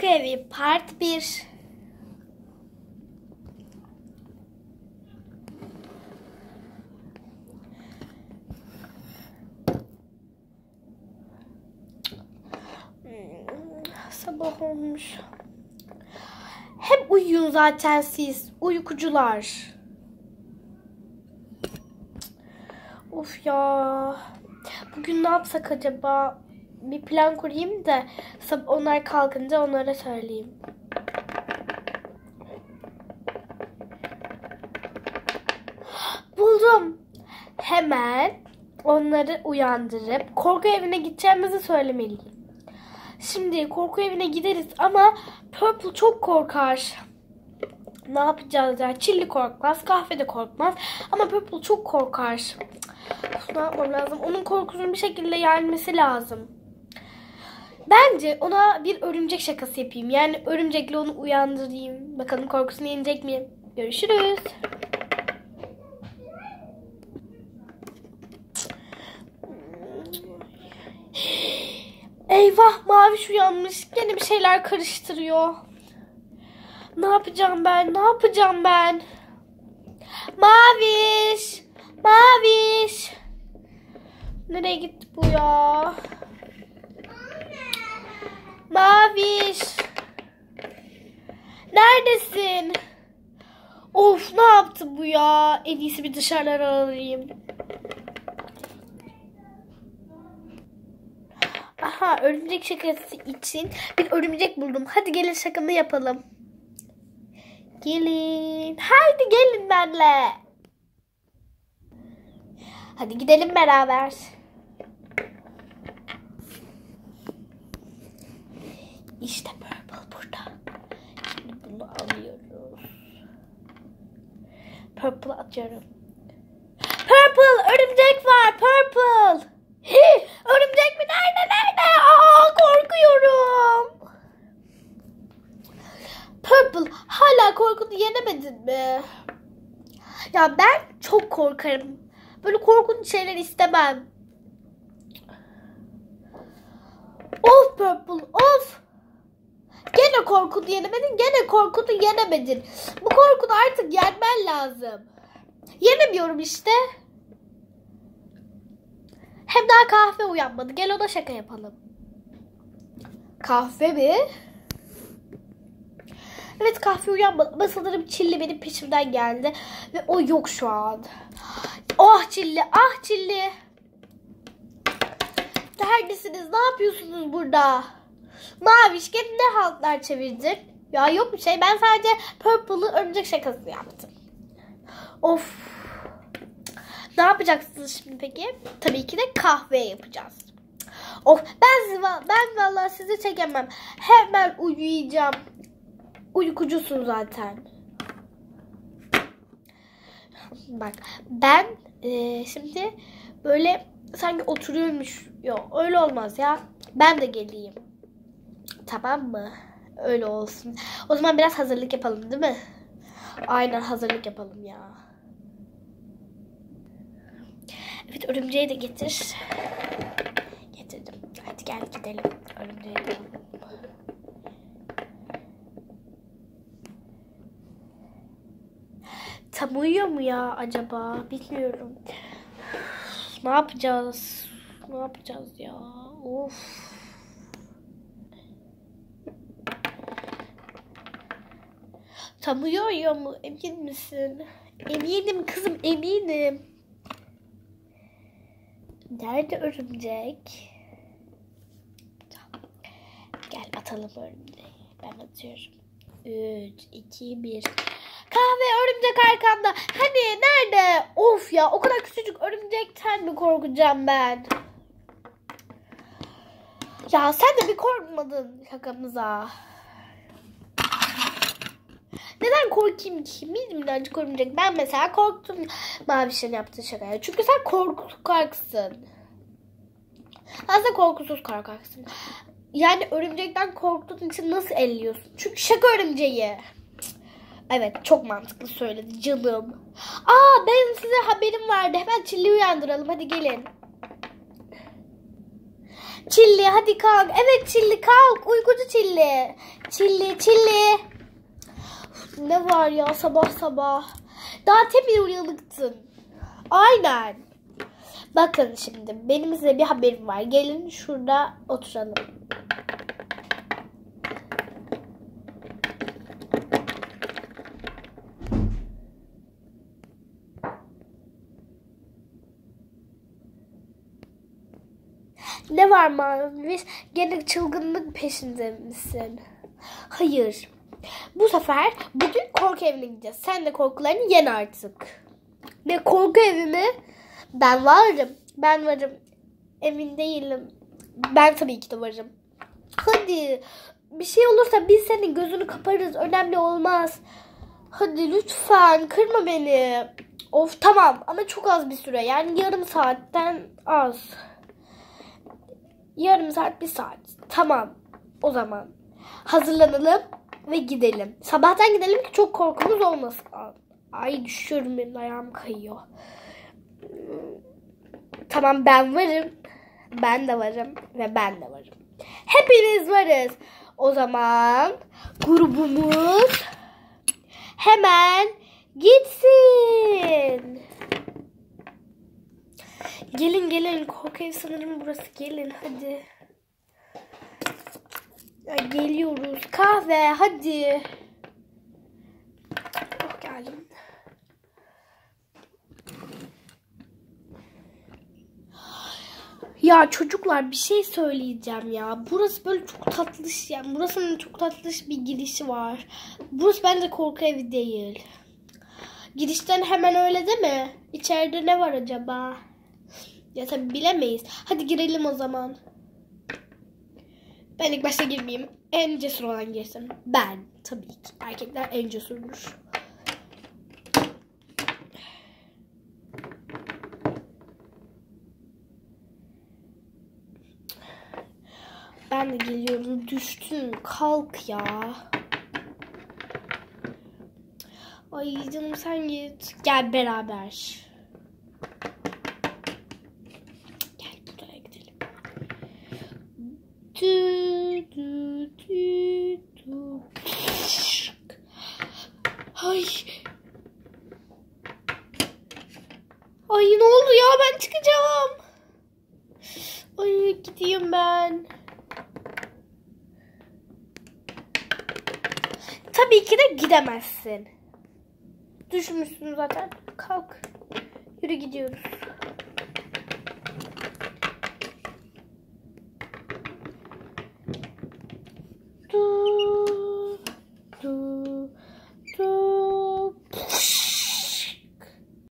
Korku Evi Part 1 Hmm, Sabah olmuş. Hep uyuyun zaten siz. Uykucular. Of ya. Bugün ne yapsak acaba? Bir plan kurayım da onlar kalkınca onlara söyleyeyim. Buldum. Hemen onları uyandırıp korku evine gideceğimizi söylemeliyim. Şimdi korku evine gideriz ama Purple çok korkar. Ne yapacağız ya? Çilli korkmaz, kahve de korkmaz ama Purple çok korkar. Ne yapmam lazım? Onun korkusunu bir şekilde yenmesi lazım. Bence ona bir örümcek şakası yapayım. Yani örümcekle onu uyandırayım. Bakalım korkusunu yenecek mi? Görüşürüz. Eyvah Maviş uyanmış. Gene bir şeyler karıştırıyor. Ne yapacağım ben? Ne yapacağım ben? Maviş! Maviş! Nereye gitti bu ya? Maviş! Neredesin? Of ne yaptı bu ya? En iyisi bir dışarılara alayım. Aha örümcek şakası için bir örümcek buldum. Hadi gelin şakamı yapalım. Gelin. Haydi gelin benle. Hadi gidelim beraber. İşte Purple burada. Şimdi bunu alıyoruz. Purple atıyorum. Purple örümcek var Purple. Hi, örümcek mi nerede nerede? Aa korkuyorum. Purple hala korkunu yenemedin mi? Ya ben çok korkarım. Böyle korkunç şeyler istemem. Of Purple of. Gene korkunu yenemedin, gene korkunu yenemedin. Bu korkunu artık yenmen lazım. Yenemiyorum işte. Hem daha kahve uyanmadı. Gel ona şaka yapalım. Kahve mi? Evet kahve uyanmadı ama sanırım Çilli benim peşimden geldi. Ve o yok şu an. Oh Çilli, ah Çilli. Neredesiniz? Ne yapıyorsunuz burada? Maviş gene ne haltlar çevirdin? Ya yok bir şey. Ben sadece Purple'ı örümcek şakası yaptım. Of. Ne yapacaksınız şimdi peki? Tabii ki de kahve yapacağız. Of ben ben vallahi sizi çekemem. Hemen uyuyacağım. Uykucusun zaten. Bak ben e, şimdi böyle sanki oturuyormuş. Yok öyle olmaz ya. Ben de geleyim. Tamam mı? Öyle olsun. O zaman biraz hazırlık yapalım değil mi? Aynen hazırlık yapalım ya. Evet örümceği de getir. Getirdim. Hadi gel gidelim. Örümceği de. Tam uyuyor mu ya acaba? Bilmiyorum. Ne yapacağız? Ne yapacağız ya? Of. Tam uyuyor mu? Emin misin? Eminim kızım eminim. Nerede örümcek? Gel atalım örümceği. Ben atıyorum. 3, 2, 1. Kahve örümcek arkamda. Hani nerede? Of ya o kadar küçücük örümcekten mi korkacağım ben? Ya sen de bir korkmadın şakamıza. Neden korkayım ki? Minnacık örümcek. Ben mesela korktum Maviş'in yaptığı şakaya. Çünkü sen korkaksın. Aslında korkusuz korkaksın. Yani örümcekten korktuğun için nasıl elliyorsun? Çünkü şaka örümceği. Evet çok mantıklı söyledi canım. Aa ben size haberim vardı. Hemen Çilli uyandıralım. Hadi gelin. Çilli hadi kalk. Evet Çilli kalk. Uykucu Çilli. Çilli Çilli. Ne var ya sabah sabah. Daha temiz uyanıktın. Aynen. Bakın şimdi benim size bir haberim var. Gelin şurada oturalım. Ne var Maviş? Gene çılgınlık peşinde misin? Hayır. Bu sefer bugün korku evine gideceğiz. Sen de korkularını yen artık. Ne korku evi mi? Ben varım. Ben varım. Emin değilim. Ben tabii ki de varım. Hadi. Bir şey olursa biz senin gözünü kaparız. Önemli olmaz. Hadi lütfen kırma beni. Of tamam ama çok az bir süre. Yani yarım saatten az. Yarım saat bir saat. Tamam. O zaman hazırlanalım ve gidelim. Sabahtan gidelim ki çok korkumuz olmasın. Ay düşüyorum benim ayağım kayıyor. Tamam ben varım. Ben de varım ve ben de varım. Hepiniz varız. O zaman grubumuz hemen gitsin. Gelin gelin korku ev sanırım burası gelin hadi. Geliyoruz kahve hadi. Oh geldim. Ya çocuklar bir şey söyleyeceğim ya. Burası böyle çok tatlış yani. Burasının çok tatlış bir girişi var. Burası bence korku evi değil. Girişten hemen öyle değil mi? İçeride ne var acaba? Ya tabi bilemeyiz. Hadi girelim o zaman. Ben ilk başta girmeyeyim. En cesur olan girsin. Ben tabii ki. Erkekler en cesurdur. Ben de geliyorum. Düştün. Kalk ya. Ay canım sen git. Gel beraber. Ay ne oldu ya ben çıkacağım. Ay gideyim ben. Tabii ki de gidemezsin. Düşmüşsün zaten. Kalk. Yürü gidiyoruz.